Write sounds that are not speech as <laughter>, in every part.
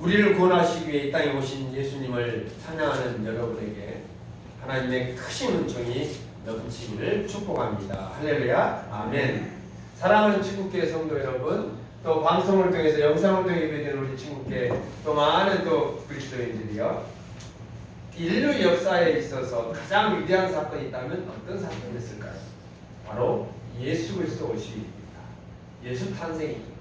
우리를 구원하시기 위해 이 땅에 오신 예수님을 찬양하는 여러분에게 하나님의 크신 은총이 넘치기를 축복합니다. 할렐루야. 아멘. 사랑하는 친구께 성도 여러분, 또 방송을 통해서 영상을 통해 예배되는 우리 친구께 또 많은 또 그리스도인들이요. 인류 역사에 있어서 가장 위대한 사건이 있다면 어떤 사건이었을까요? 바로 예수 그리스도 오시기입니다. 예수 탄생이죠.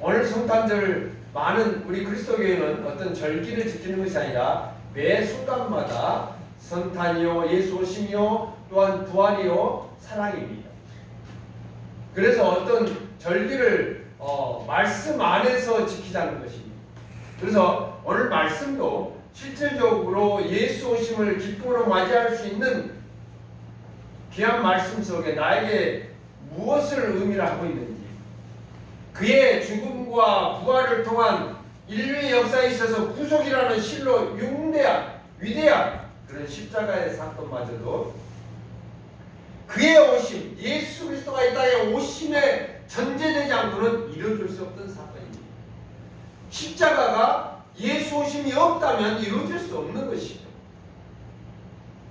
오늘 성탄절 많은 우리 그리스도교회는 어떤 절기를 지키는 것이 아니라 매 순간마다 성탄이요 예수 오심이요 또한 부활이요 사랑입니다. 그래서 어떤 절기를 어, 말씀 안에서 지키자는 것입니다. 그래서 오늘 말씀도 실질적으로 예수 오심을 기쁨으로 맞이할 수 있는 귀한 말씀 속에 나에게 무엇을 의미를 하고 있는지 그의 죽음과 부활을 통한 인류의 역사에 있어서 구속이라는 실로 융대한 위대한 그런 십자가의 사건마저도 그의 오심 예수 그리스도가 이 땅에 오심에 전제되지 않고는 이루어질 수 없던 사건입니다. 십자가가 예수 오심이 없다면 이루어질 수 없는 것이죠.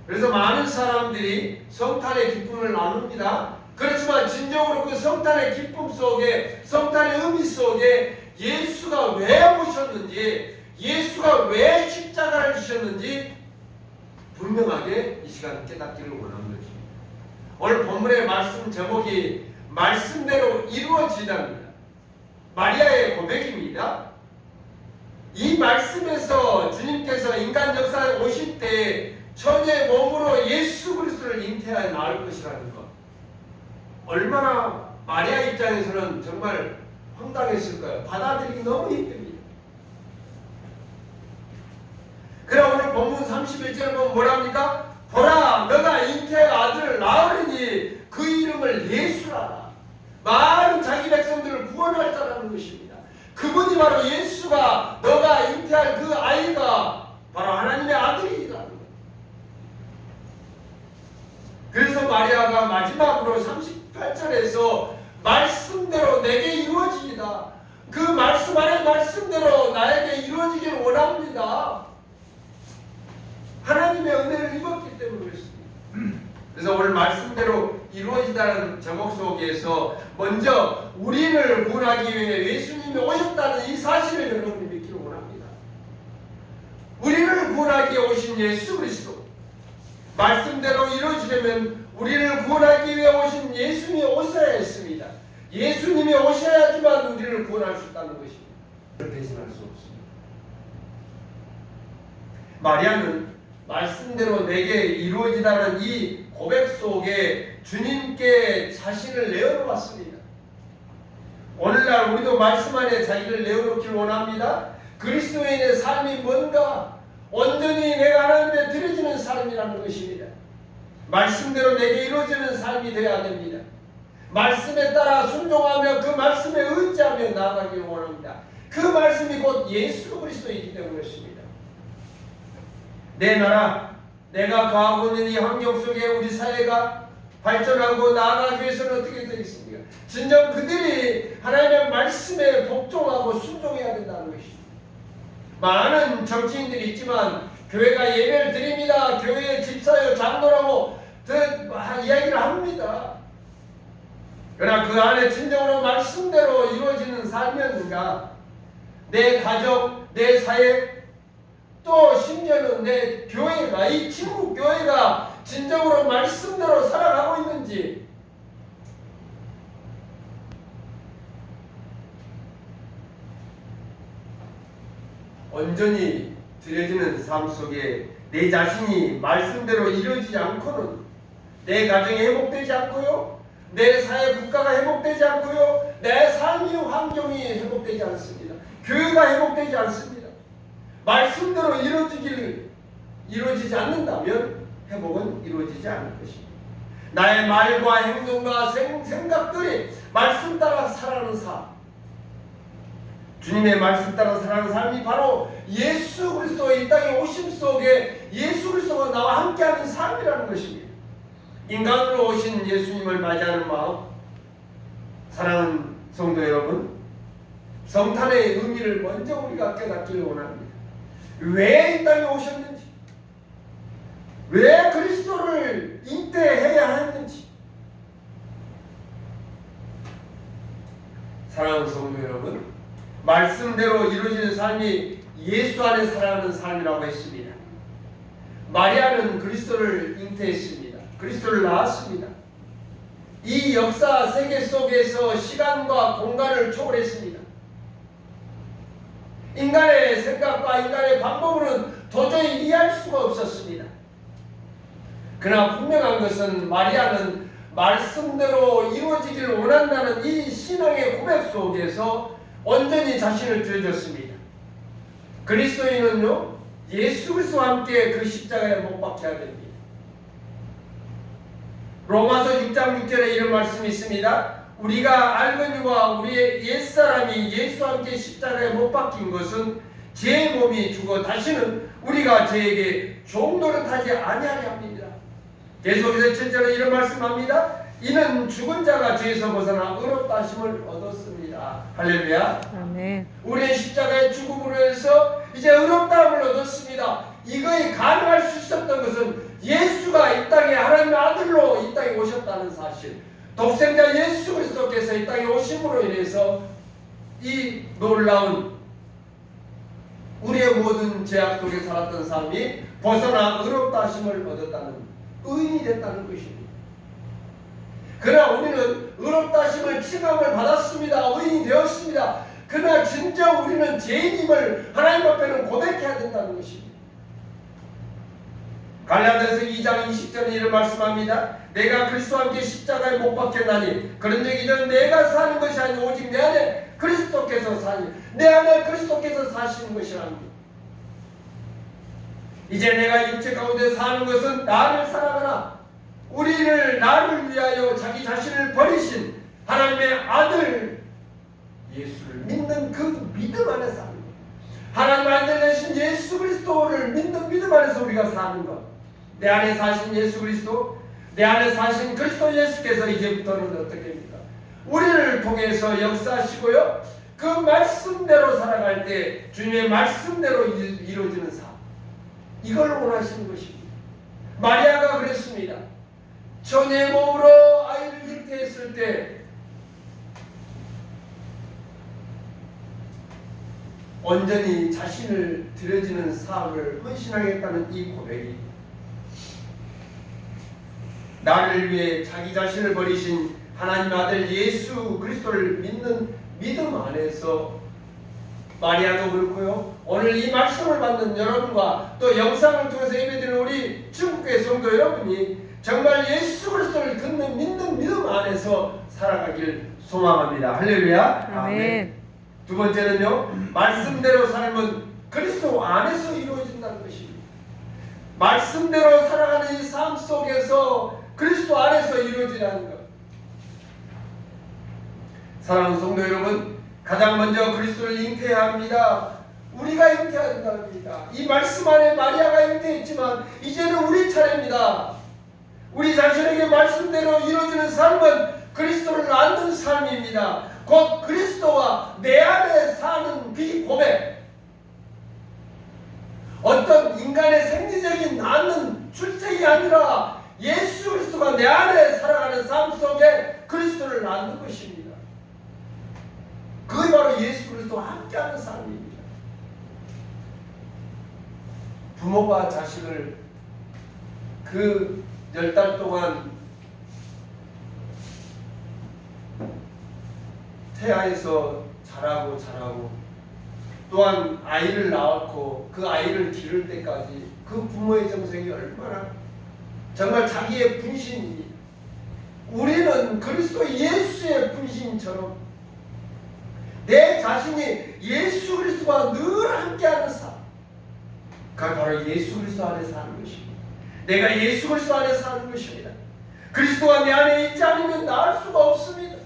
그래서 많은 사람들이 성탄의 기쁨을 나눕니다. 그렇지만 진정으로 그 성탄의 기쁨 속에 성탄의 의미 속에 예수가 왜 오셨는지 예수가 왜 십자가를 지셨는지 분명하게 이 시간 깨닫기를 원하는 것입니다. 오늘 본문의 말씀 제목이 말씀대로 이루어지답니다. 마리아의 고백입니다. 이 말씀에서 주님께서 인간 역사에 오실 때 천의 몸으로 예수 그리스도를 잉태하여 나올 것이라는 것. 얼마나 마리아 입장에서는 정말 황당했을까요? 받아들이기 너무 힘듭니다. 그래 오늘 본문 31절 보면 뭐랍니까? 보라 너가 잉태의 아들을 낳으리니 그 이름을 예수라 많은 자기 백성들을 구원할 자라는 것입니다. 그분이 바로 예수가 너가 잉태할 그 아이가 바로 하나님의 아들이라는. 그래서 마리아가 마지막으로 38절에서 말씀대로 내게 이루어지이다. 그 말씀 안에 말씀대로 나에게 이루어지길 원합니다. 하나님의 은혜를 입었기 때문에 그렇습니다. 그래서 오늘 말씀대로 이루어지다는 제목 속에서 먼저 우리를 구원하기 위해 예수님이 오셨다는 이 사실을 여러분이 믿기를 원합니다. 우리를 구원하기 오신 예수 그리스도 말씀대로 이루어지려면 우리를 구원하기 위해 오신 예수님이 오셔야 했습니다. 예수님이 오셔야지만 우리를 구원할 수 있다는 것입니다. 대신할 수 없습니다. 마리아는 말씀대로 내게 이루어지다는 이 고백 속에 주님께 자신을 내어놓았습니다. 오늘날 우리도 말씀 안에 자기를 내어놓기를 원합니다. 그리스도인의 삶이 뭔가 온전히 내가 하나님께 드려지는 삶이라는 것입니다. 말씀대로 내게 이루어지는 삶이 되어야 됩니다. 말씀에 따라 순종하며 그 말씀에 의지하며 나아가기를 원합니다. 그 말씀이 곧 예수 그리스도이기 때문에 그렇습니다. 내 나라, 내가 거하고 있는 이 환경 속에 우리 사회가 발전하고 나아가기 위해서는 어떻게 되겠습니까? 진정 그들이 하나님의 말씀에 복종하고 순종해야 된다는 것입니다. 많은 정치인들이 있지만 교회가 예배를 드립니다. 교회 집사요 장로라고 그 이야기를 합니다. 그러나 그 안에 진정으로 말씀대로 이루어지는 삶이었는가? 내 가족, 내 사회, 또 심지어는 내 교회가 이 친구 교회가 진정으로 말씀대로 살아가고 있는지 온전히 드려지는 삶 속에 내 자신이 말씀대로 이루어지지 않고는 내 가정이 회복되지 않고요. 내 사회 국가가 회복되지 않고요. 내 삶의 환경이 회복되지 않습니다. 교회가 회복되지 않습니다. 말씀대로 이루어지길 이루어지지 않는다면 회복은 이루어지지 않을 것입니다. 나의 말과 행동과 생, 생각들이 말씀 따라 살아가는 삶. 주님의 말씀 따라 살아가는 삶이 바로 예수 그리스도의 이 땅에 오심 속에 예수 그리스도가 나와 함께하는 삶이라는 것입니다. 인간으로 오신 예수님을 맞이하는 마음, 사랑하는 성도 여러분, 성탄의 의미를 먼저 우리가 깨닫기를 원합니다. 왜 이 땅에 오셨는지, 왜 그리스도를 잉태해야 했는지. 사랑하는 성도 여러분, 말씀대로 이루어지는 삶이 예수 안에 살아가는 삶이라고 했습니다. 마리아는 그리스도를 잉태했습니다. 그리스도를 낳았습니다. 이 역사 세계 속에서 시간과 공간을 초월했습니다. 인간의 생각과 인간의 방법으로는 도저히 이해할 수가 없었습니다. 그러나 분명한 것은 마리아는 말씀대로 이루어지기를 원한다는 이 신앙의 고백 속에서 온전히 자신을 드려줬습니다. 그리스도인은요 예수 그리스도와 함께 그 십자가에 못 박혀야 됩니다. 로마서 6장 6절에 이런 말씀이 있습니다. 우리가 알거니와 우리의 옛사람이 예수와 함께 십자가에 못 박힌 것은 제 몸이 죽어 다시는 우리가 저에게 종 노릇하지 아니하려 합니다. 계속해서 7절에 이런 말씀합니다. 이는 죽은 자가 죄에서 벗어나 의롭다 하심을 얻었습니다. 할렐루야. 아멘. 우리의 십자가의 죽음으로 해서 이제 의롭다함을 얻었습니다. 이거에 가능할 수 있었던 것은 예수가 이 땅에 하나님의 아들로 이 땅에 오셨다는 사실. 독생자 예수 그리스도께서 이 땅에 오심으로 인해서 이 놀라운 우리의 모든 죄악 속에 살았던 삶이 벗어나 의롭다 하심을 얻었다는 의인이 됐다는 것입니다. 그러나 우리는 의롭다 하심을 칭함을 받았습니다. 의인이 되었습니다. 그러나 진정 우리는 죄인임을 하나님 앞에는 고백해야 된다는 것입니다. 갈라디아서 2장 20절에 이런 말씀합니다. 내가 그리스도와 함께 십자가에 못 박혔나니 그런즉 이는 내가 사는 것이 아니고 오직 내 안에 그리스도께서 사니 내 안에 그리스도께서 사시는 것이랍니다. 이제 내가 육체 가운데 사는 것은 나를 사랑하나 우리를 나를 위하여 자기 자신을 버리신 하나님의 아들 예수를 믿는 그 믿음 안에 사는 것. 하나님 아들 되신 예수 그리스도를 믿는 믿음 안에서 우리가 사는 것. 내 안에 사신 예수 그리스도, 내 안에 사신 그리스도 예수께서 이제부터는 어떻게 됩니까? 우리를 통해서 역사하시고요. 그 말씀대로 살아갈 때 주님의 말씀대로 이- 이루어지는 삶. 이걸 원하시는 것입니다. 마리아가 그랬습니다. 처녀의 몸으로 아이를 잉태했을 때 온전히 자신을 드려지는 삶을 헌신하겠다는 이 고백이 나를 위해 자기 자신을 버리신 하나님 아들 예수 그리스도를 믿는 믿음 안에서 마리아도 그렇고요. 오늘 이 말씀을 받는 여러분과 또 영상을 통해서 예배드리는 우리 중국교회 성도 여러분이 정말 예수 그리스도를 듣는 믿는 믿음 안에서 살아가길 소망합니다. 할렐루야. 아멘. 두 번째는요. 말씀대로 삶은 그리스도 안에서 이루어진다는 것입니다. 말씀대로 살아가는 이 삶 속에서 그리스도 안에서 이루어지라는 것. 사랑하는 성도 여러분, 가장 먼저 그리스도를 잉태해야 합니다. 우리가 겁니다. 이 말씀 안에 마리아가 잉태했지만 이제는 우리 차례입니다. 우리 자신에게 말씀대로 이루어지는 삶은 그리스도를 낳는 삶입니다. 곧 그리스도와 내 안에 사는 그 고백. 어떤 인간의 생리적인 낳는 출생이 아니라 예수 그리스도가 내 안에 살아가는 삶 속에 그리스도를 낳는 것입니다. 그게 바로 예수 그리스도와 함께하는 삶입니다. 부모가 자식을 그 열 달 동안 태아에서 자라고 자라고 또한 아이를 낳고 그 아이를 기를 때까지 그 부모의 정성이 얼마나 정말 자기의 분신입니다. 우리는 그리스도 예수의 분신처럼 내 자신이 예수 그리스도와 늘 함께하는 삶. 그게 바로 예수 그리스도 안에 사는 것입니다. 내가 예수 그리스도 안에 사는 것입니다. 그리스도가 내 안에 있지 않으면 나을 수가 없습니다.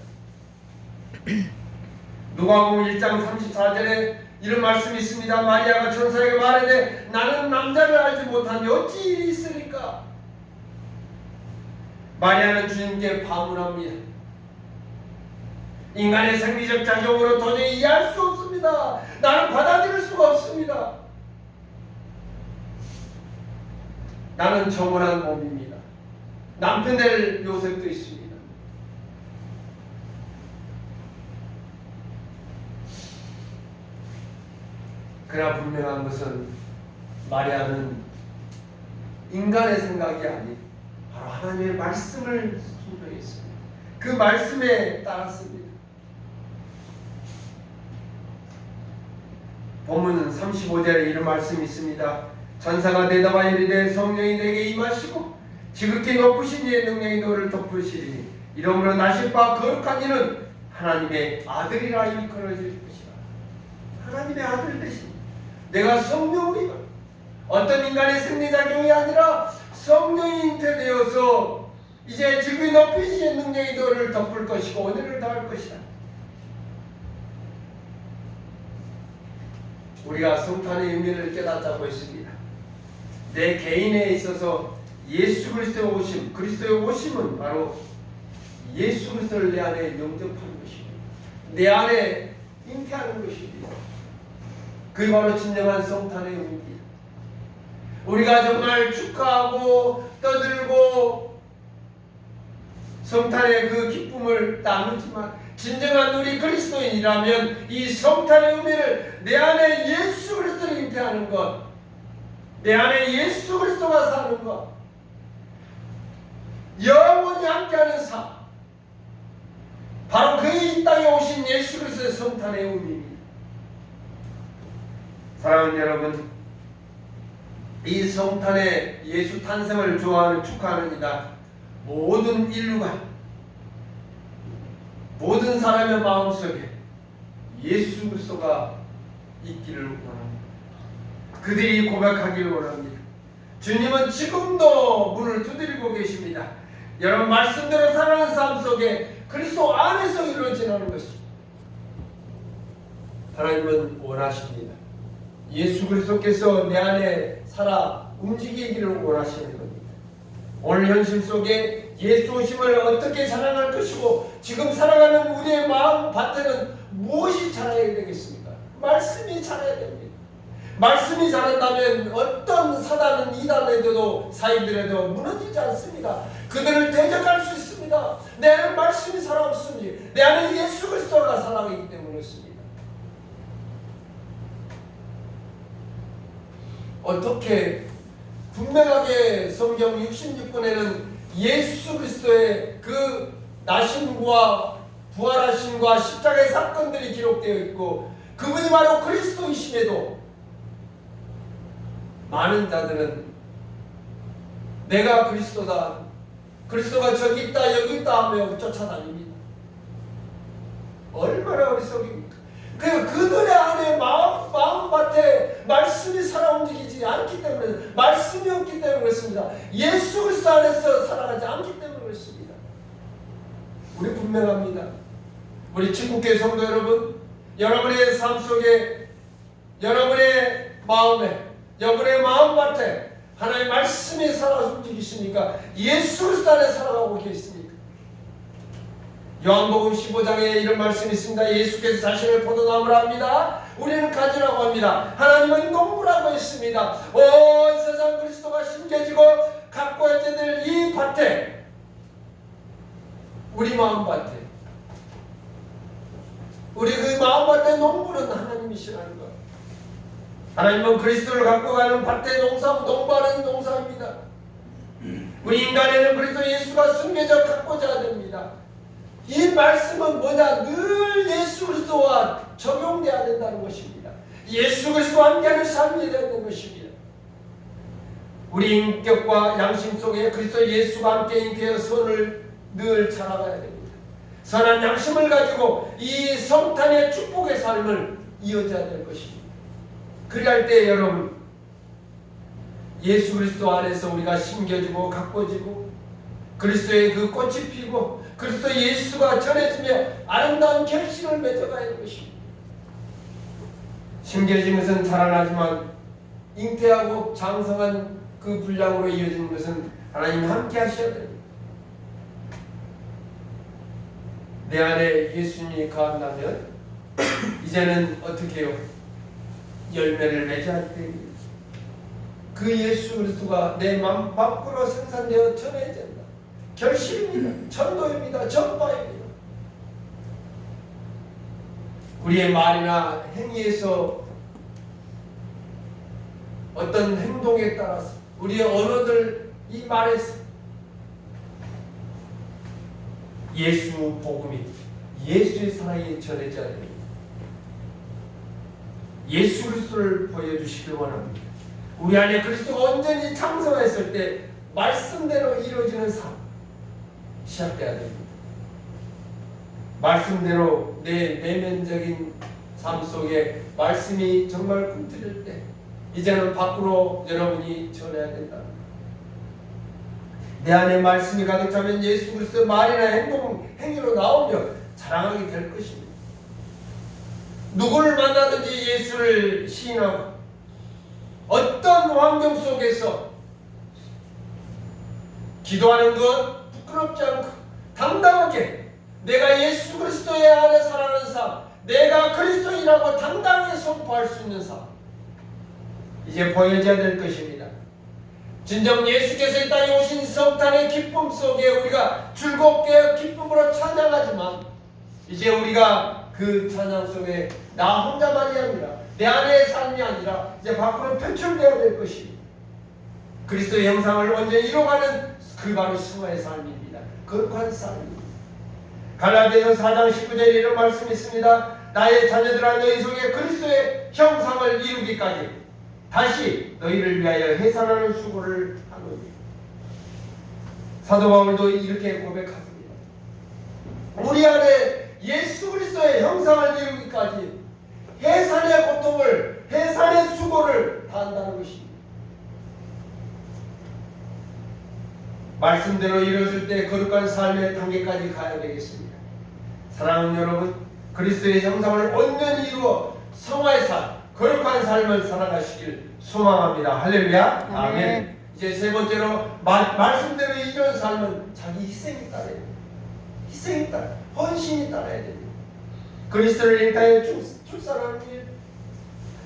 <clears throat> 누가복음 1장 34절에 이런 말씀이 있습니다. 마리아가 천사에게 말하되 나는 남자를 알지 못하니 어찌 일이 있으리까? 마리아는 주님께 반문합니다. 인간의 생리적 작용으로 도저히 이해할 수 없습니다. 나는 받아들일 수가 없습니다. 나는 정원한 몸입니다. 남편 될 요셉도 있습니다. 그러나 분명한 것은 마리아는 인간의 생각이 아닌 바로 하나님의 말씀을 순종했습니다. 그 말씀에 따랐습니다. 본문 35절에 이런 말씀이 있습니다. 전사가 대답하여 이르되 성령이 내게 임하시고 지극히 높으신 이의 능력이 너를 덮으시리니 이러므로 나실 바 거룩한 이는 하나님의 아들이라 일컬어질 것이라. 하나님의 아들 되신 내가 성령이가 어떤 인간의 승리작용이 아니라 성령이 잉태되어서 이제 지극히 높이신 능력이 너를 덮을 것이고 은혜를 더할 것이다. 우리가 성탄의 의미를 깨닫자고 했습니다. 내 개인에 있어서 예수 그리스도의 오심, 그리스도의 오심은 바로 예수 그리스도를 내 안에 영접하는 것입니다. 내 안에 잉태하는 것입니다. 그게 바로 진정한 성탄의 의미입니다. 우리가 정말 축하하고 떠들고 성탄의 그 기쁨을 나누지만 진정한 우리 그리스도인이라면 이 성탄의 의미를 내 안에 예수 그리스도를 잉태하는 것, 내 안에 예수 그리스도가 사는 것, 영원히 함께하는 삶, 바로 그 이 땅에 오신 예수 그리스도의 성탄의 의미입니다. 사랑하는 여러분, 이 성탄의 예수 탄생을 좋아하는 축하하는 이다. 모든 인류가 모든 사람의 마음속에 예수 그리스도가 있기를 원합니다. 그들이 고백하기를 원합니다. 주님은 지금도 문을 두드리고 계십니다. 여러분 말씀대로 살아가는 삶 속에 그리스도 안에서 이루어지는 것입니다. 하나님은 원하십니다. 예수 그리스도께서 내 안에 살아 움직이기를 원하시는 겁니다. 오늘 현실 속에 예수 오심을 어떻게 자랑할 것이고 지금 살아가는 우리의 마음 밭에는 무엇이 자라야 되겠습니까? 말씀이 자라야 됩니다. 말씀이 자란다면 어떤 사단은 이단에도 사이들에도 무너지지 않습니다. 그들을 대적할 수 있습니다. 내 안에 말씀이 살아없습니다. 내 안에 예수 그리스도가 살아가기 때문에 그렇습니다. 어떻게 분명하게 성경 66권에는 예수 그리스도의 그 나심과 부활하심과 십자가의 사건들이 기록되어 있고 그분이 바로 그리스도이심에도 많은 자들은 내가 그리스도다 그리스도가 저기 있다 여기 있다 하며 쫓아다닙니다. 얼마나 어리석입 니까? 그 그들의 안에 마음 마음밭에 말씀이 살아 움직이지 않기 때문에 말씀이 없기 때문에 그렇습니다. 예수 그리스도 안에서 살아가지 않기 때문에 그렇습니다. 우리 분명합니다. 우리 친구교회 성도 여러분, 여러분의 삶 속에 여러분의 마음에 여러분의 마음밭에 하나님의 말씀이 살아 움직이시니까 예수 그리스도 안에 살아가고 계십니까? 요한복음 15장에 이런 말씀이 있습니다. 예수께서 자신을 포도나무라 합니다. 우리는 가지라고 합니다. 하나님은 농부라고 했습니다. 온 세상 그리스도가 심겨지고 갖고 있는 이 밭에 우리 마음 밭에 우리 그 마음 밭에 농부는 하나님이시라는 것. 하나님은 그리스도를 갖고 가는 밭에 농사 농부하는 농사입니다. 우리 인간에는 그리스도 예수가 숨겨져 갖고자 됩니다. 이 말씀은 뭐냐? 늘 예수 그리스도와 적용돼야 된다는 것입니다. 예수 그리스도와 함께하는 삶이 되는 것입니다. 우리 인격과 양심 속에 그리스도 예수가 함께 잉태어 선을 늘 자라가야 됩니다. 선한 양심을 가지고 이 성탄의 축복의 삶을 이어져야 될 것입니다. 그리할 때 여러분 예수 그리스도 안에서 우리가 심겨지고 가꿔지고 그리스도의 그 꽃이 피고 그리스도 예수가 전해지며 아름다운 결실을 맺어가야 하는 것입니다. 심겨진 것은 자라나지만 잉태하고 장성한 그 분량으로 이어지는 것은 하나님 함께 하셔야 됩니다. 내 안에 예수님이 거한다면 이제는 어떻게 해요? 열매를 맺어야 됩니다. 그 예수 그리스도가 내 마음 밖으로 생산되어 전해야 된다. 결실입니다. 전도입니다. 전파입니다. 우리의 말이나 행위에서 어떤 행동에 따라서 우리의 언어들 이 말에서 예수 복음이 예수의 사랑이 전해져야 됩니다. 예수 그리스도를 보여주시길 원합니다. 우리 안에 그리스도가 온전히 창성했을 때 말씀대로 이루어지는 삶 시작돼야 됩니다. 말씀대로 내 내면적인 삶 속에 말씀이 정말 꿈틀릴 때 이제는 밖으로 여러분이 전해야 된다. 내 안에 말씀이 가득 차면 예수 그리스도 말이나 행동 행위로 나오며 자랑하게 될 것입니다. 누구를 만나든지 예수를 시인하고 어떤 환경 속에서 기도하는 것 부끄럽지 않고 당당하게 내가 예수 그리스도의 안에 살아가는 삶, 내가 그리스도인이라고 당당히 선포할 수 있는 삶 이제 보여져야 될 것입니다. 진정 예수께서 이 땅에 오신 성탄의 기쁨 속에 우리가 즐겁게 기쁨으로 찬양하지만 이제 우리가 그 찬양 속에 나 혼자만이 아니라 내 안의 삶이 아니라 이제 밖으로 표출되어야 될 것입니다. 그리스도의 형상을 완전히 이뤄가는 그 바로 승화의 삶입니다. 거룩한 삶입니다. 갈라디아서 4장 19절에 이런 말씀이 있습니다. 나의 자녀들아 너희 속에 그리스도의 형상을 이루기까지 다시 너희를 위하여 해산하는 수고를 하노니 사도 바울도 이렇게 고백합니다. 우리 안에 예수 그리스도의 형상을 이루기까지 해산의 고통을 해산의 수고를 다한다는 것입니다. 말씀대로 이루어질 때 거룩한 삶의 단계까지 가야 되겠습니다. 사랑하는 여러분, 그리스도의 형상을 온전히 이루어 성화의 삶, 거룩한 삶을 살아가시길 소망합니다. 할렐루야. 아멘. 아멘. 이제 세 번째로 마, 말씀대로 이런 삶은 자기 희생이 따라야 됩니다. 희생이 따라, 헌신이 따라야 됩니다. 그리스도를 인하여 출산하는 일,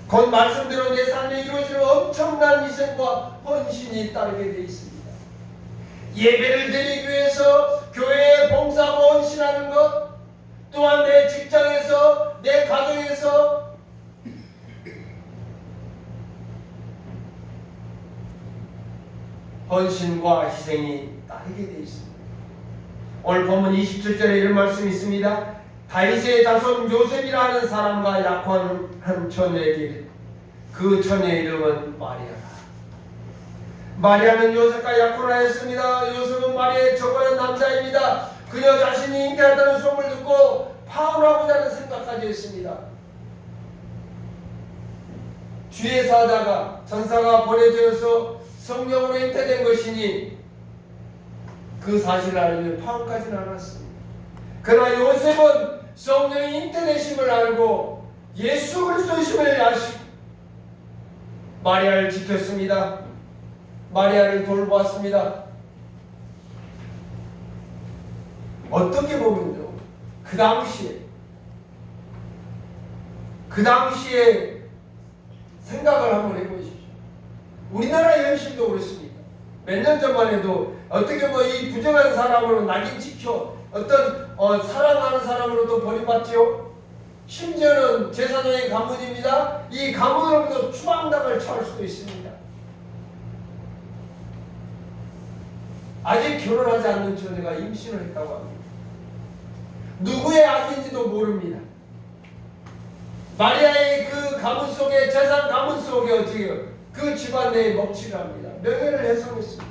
곧 말씀대로 내 삶에 이루어지는 엄청난 희생과 헌신이 따르게 되어 있습니다. 예배를 드리기 위해서 교회에 봉사하고 헌신하는 것, 또한 내 직장에서, 내 가정에서 헌신과 희생이 따르게 되어 있습니다. 오늘 본문 27절에 이런 말씀이 있습니다. 다윗의 자손 요셉이라는 사람과 약혼한 한 처녀에게 그 처녀의 이름은 마리아라. 마리아는 요셉과 약혼하였습니다. 요셉은 마리아의 저번한 남자입니다. 그녀 자신이 잉태한다는 소문을 듣고 파혼하고자 하는 생각까지 했습니다. 주의 사자가 전사가 보내져서 성령으로 잉태된 것이니 그 사실을 알면 파혼까지는 않았습니다. 그러나 요셉은 성령의 잉태되심을 알고 예수 그리스도이심을 아시고 마리아를 지켰습니다. 마리아를 돌보았습니다. 어떻게 보면요, 그 당시에 그 당시에 생각을 한번 해보십시오. 우리나라 현실도 그렇습니다. 몇 년 전만 해도 어떻게 뭐이 부정한 사람으로 낙인 찍혀 어떤 어, 사랑하는 사람으로도 버림받지요. 심지어는 제사장의 가문입니다. 이 가문으로부터 추방당을 처할 수도 있습니다. 아직 결혼하지 않는 처녀가 임신을 했다고 합니다. 누구의 악인지도 모릅니다. 마리아의 그 가문 속에 재산 가문 속에 어떻게 그 집안 내에 먹칠을 합니다. 명예를 훼손했습니다.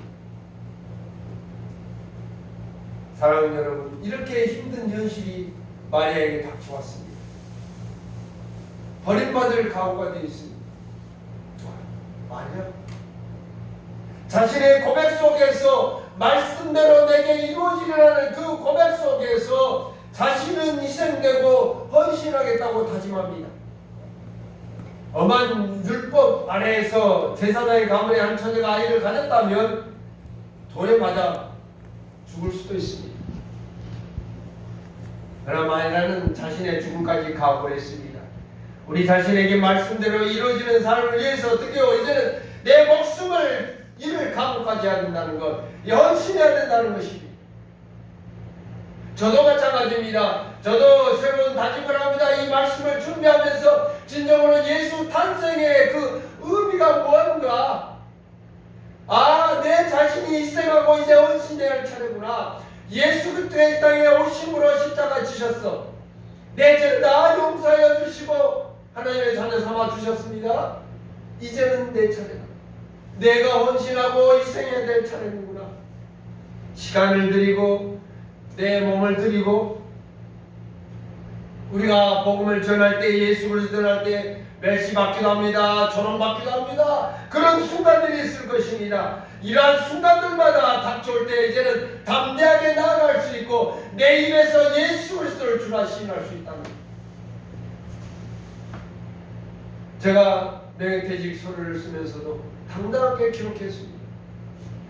사랑하는 여러분, 이렇게 힘든 현실이 마리아에게 닥쳐왔습니다. 버림받을 각오가 되어 있습니다. 마리아 자신의 고백 속에서 말씀대로 내게 이루어지리라는 그 고백 속에서 자신은 희생되고 헌신하겠다고 다짐합니다. 엄한 율법 아래에서 제사장의 가문의 한 처녀가 아이를 가졌다면 돌에 맞아 죽을 수도 있습니다. 그러나 마리아는 자신의 죽음까지 각오를 했습니다. 우리 자신에게 말씀대로 이루어지는 삶을 위해서 어떻게요? 이제는 내 목숨을 이를 감옥까지 해야 된다는 것, 헌신해야 된다는 것입니다. 저도 마찬가지입니다. 저도 새로운 다짐을 합니다. 이 말씀을 준비하면서 진정으로 예수 탄생의 그 의미가 무엇인가? 아, 내 자신이 희생하고 이제 헌신해야 할 차례구나. 예수 그리스도의 땅에 오심으로 십자가 지셨어. 내 죄를 다 용서하여 주시고 하나님의 자녀 삼아 주셨습니다. 이제는 내 차례다. 내가 헌신하고 희생해야 될 차례는구나. 시간을 드리고 내 몸을 드리고 우리가 복음을 전할 때 예수 그리스도를 할때 멸시 받기도 합니다. 조롱 받기도 합니다. 그런 순간들이 있을 것입니다. 이러한 순간들마다 닥쳐올 때 이제는 담대하게 나아갈 수 있고 내 입에서 예수 그리스도를 주라 시인할 수 있다는 것. 제가 명예퇴직 서류를 쓰면서도 당당하게 기록했습니다.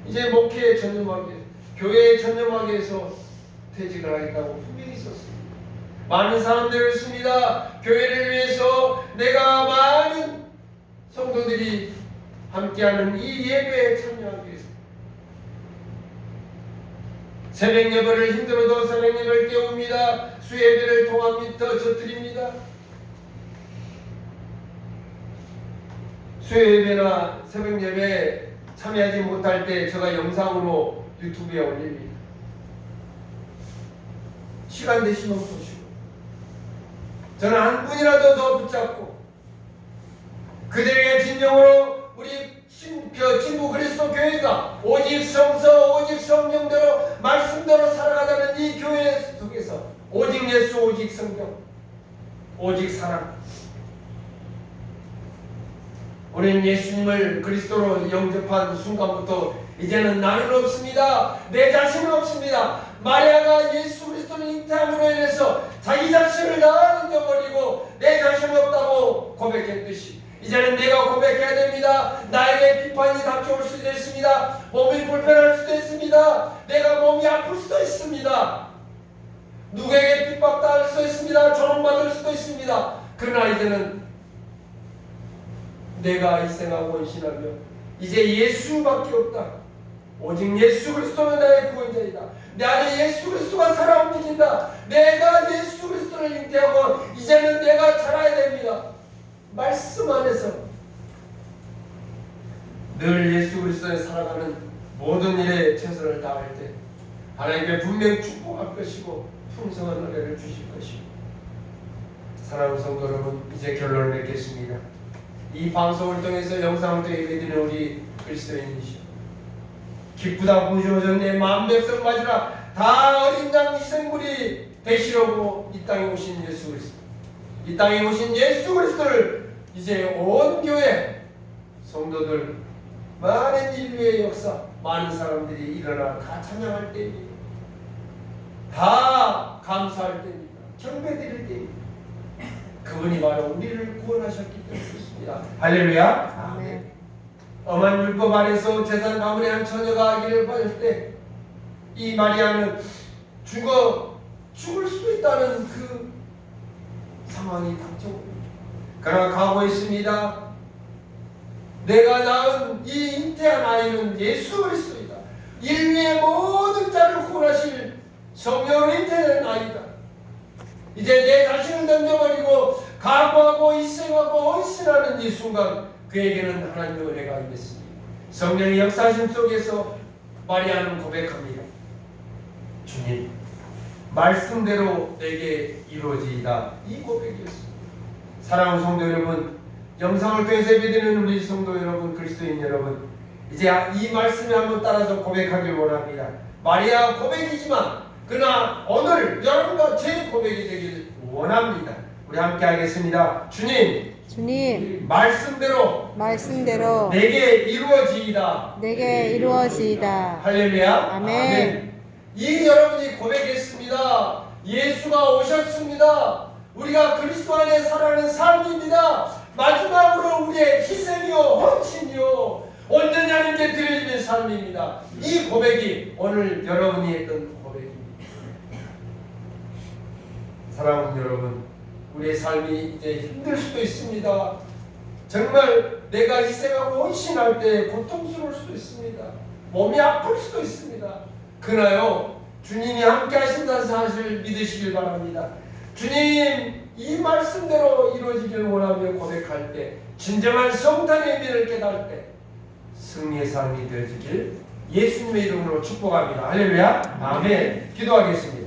이제 목회에 전념하기, 교회에 전념하기 위해서 퇴직을 하겠다고 분명히 썼습니다. 많은 사람들을 씁니다. 교회를 위해서 내가 많은 성도들이 함께하는 이 예배에 참여하기 위해서 새벽 예배를 힘들어도 새벽 예배를 깨웁니다. 수예배를 통합니다. 져드립니다. 수요 예배나 새벽 예배 참여하지 못할 때 제가 영상으로 유튜브에 올립니다. 시간 되시면 보시고 저는 한 분이라도 더 붙잡고 그들에게 진정으로 우리 신, 그 친구 그리스도 교회가 오직 성서 오직 성령대로 말씀대로 살아가자는 이 교회 속에서 오직 예수 오직 성경 오직 사랑 우리는 예수님을 그리스도로 영접한 순간부터 이제는 나는 없습니다. 내 자신은 없습니다. 마리아가 예수 그리스도를 잉태함으로 인해서 자기 자신을 다 넘겨버리고 내 자신이 없다고 고백했듯이 이제는 내가 고백해야 됩니다. 나에게 비판이 닥쳐올 수도 있습니다. 몸이 불편할 수도 있습니다. 내가 몸이 아플 수도 있습니다. 누구에게 핍박당할 수도 있습니다. 조롱받을 수도 있습니다. 그러나 이제는 내가 희생하고 헌신하며 이제 예수밖에 없다. 오직 예수 그리스도는 나의 구원자이다. 내 안에 예수 그리스도가 살아 움직인다. 내가 예수 그리스도를 잉태하고 이제는 내가 자라야 됩니다. 말씀 안에서 늘 예수 그리스도에 살아가는 모든 일에 최선을 다할 때 하나님께 분명 축복할 것이고 풍성한 은혜를 주실 것이고 사랑하는 성도 여러분 이제 결론을 맺겠습니다. 이 방송을 통해서 영상을 통해 예배드리는 우리 그리스도인이시오. 기쁘다 부주어전 내 마음 백성 맞으라. 다 어린 양 희생물이 되시려고 이 땅에 오신 예수 그리스도. 이 땅에 오신 예수 그리스도를 이제 온 교회 성도들 많은 인류의 역사 많은 사람들이 일어나 다 찬양할 때입니다. 다 감사할 때입니다. 경배드릴 때입니다. 그분이 바로 우리를 구원하셨기 때문에 그렇습니다 할렐루야 아멘. 엄한 율법 아래서 재산 가문의 한 처녀가 아기를 받을 때 이 마리아는 죽어 죽을 수도 있다는 그 상황이 닥쳐옵니다. 그러나 각오했습니다. 내가 낳은 이 잉태한 아이는 예수 그리스도이다. 인류의 모든 자를 구원하실 성령으로 잉태된 아이다. 이제 내 자신을 던져버리고 각오하고 희생하고 헌신하는 이 순간 그에게는 하나님의 은혜가 임했습니다. 성령의 역사심 속에서 마리아는 고백합니다. 주님, 말씀대로 내게 이루어지이다. 이 고백이었습니다. 사랑하는 성도 여러분, 영상을 통해서 예배드리는 우리 성도 여러분, 그리스도인 여러분, 이제 이 말씀에 한번 따라서 고백하길 원합니다. 마리아 고백이지만, 그러나 오늘 여러분과 제 고백이 되길 원합니다. 우리 함께 하겠습니다. 주님, 주님 말씀대로 말씀대로 내게 이루어지이다. 내게 이루어지이다. 할렐루야. 아멘. 이 여러분이 고백했습니다. 예수가 오셨습니다. 우리가 그리스도 안에 살아가는 삶입니다. 마지막으로 우리의 희생이요, 헌신이요, 온전히 하나님께 드려지는 삶입니다. 이 고백이 오늘 여러분이 했던 고백입니다. 사랑하는 여러분, 우리의 삶 삶이 이제 힘들 수도 있습니다. 정말 내가 이 생각 원신할 때 고통스러울 수도 있습니다. 몸이 아플 수도 있습니다. 그나요 주님이 함께 하신다는 사실을 믿으시길 바랍니다. 주님 이 말씀대로 이루어지길 원하며 고백할 때 진정한 성탄의 의미를 깨달을 때 승리의 삶이 되어지길 예수님의 이름으로 축복합니다. 할렐루야. 아멘. 기도하겠습니다.